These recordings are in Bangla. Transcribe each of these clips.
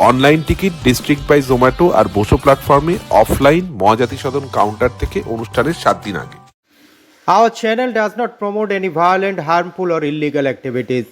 Online ticket district by Zomato আর বসো প্ল্যাটফর্মে অফলাইন মহাজাতি সদন কাউন্টার থেকে অনুষ্ঠানের সাত দিন আগে Our channel does not promote any violent, harmful, or illegal activities.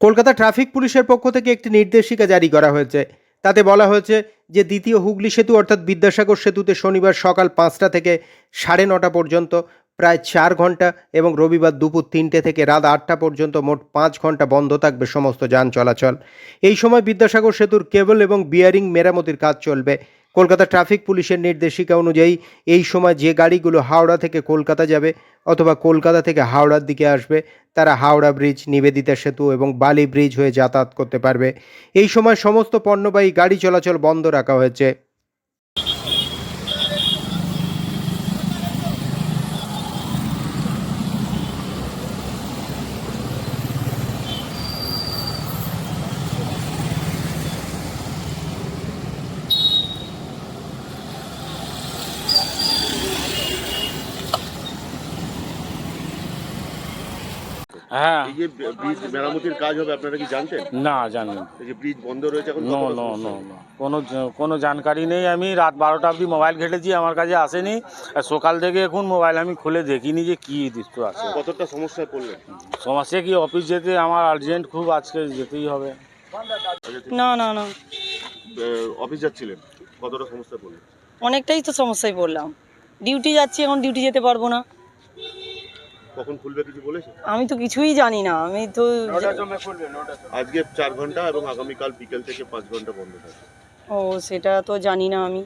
Kolkata traffic পুলিশের পক্ষ থেকে একটি নির্দেশিকা জারি করা হয়েছে তাতে বলা হয়েছে যে দ্বিতীয় হুগলি সেতু অর্থাৎ বিদ্যাসাগর সেতুতে শনিবার সকাল পাঁচটা থেকে সাড়ে নটা পর্যন্ত প্রায় চার ঘণ্টা এবং রবিবার দুপুর তিনটে থেকে রাত আটটা পর্যন্ত মোট পাঁচ ঘণ্টা বন্ধ থাকবে সমস্ত যান চলাচল। এই সময় বিদ্যাসাগর সেতুর কেবল এবং বিয়ারিং মেরামতির কাজ চলবে। কলকাতা ট্রাফিক পুলিশের নির্দেশিকা অনুযায়ী এই সময় যে গাড়িগুলো হাওড়া থেকে কলকাতা যাবে অথবা কলকাতা থেকে হাওড়ার দিকে আসবে, তারা হাওড়া ব্রিজ, নিবেদিতা সেতু এবং বালি ব্রিজ হয়ে যাতায়াত করতে পারবে। এই সময় সমস্ত পণ্যবাহী গাড়ি চলাচল বন্ধ রাখা হয়েছে। হ্যাঁ। এই যে ব্রিজ মেরামতির কাজ হবে আপনারা কি জানতেন? না জানি না এই যে ব্রিজ বন্ধ রয়েছে এখন নো নো নো নো। কোনো কোনো জানকারি নেই। আমি রাত বারোটা অবধি মোবাইল ঘেটেছি আমার কাছে আসেনি। আর সকাল থেকে এখন মোবাইল আমি খুলে দেখিনি যে কী দৃশ্য আছে। কতটা সমস্যায় পড়লেন? সমস্যা কি অফিস যেতে আমার আর্জেন্ট খুব আজকে যেতেই হবে। না না না। অফিস যাচ্ছিলেন কতটা সমস্যায় পড়লেন? অনেকটাই তো সমস্যায় পড়লাম। ডিউটি যাচ্ছি এখন ডিউটি যেতে পারব না। কখন খুলবে কিছু বলেছে? আমি তো কিছুই জানি না আমি তো আজকে চার ঘণ্টা এবং আগামীকাল বিকেল থেকে পাঁচ ঘণ্টা বন্ধ থাকবে ও সেটা তো জানি না আমি।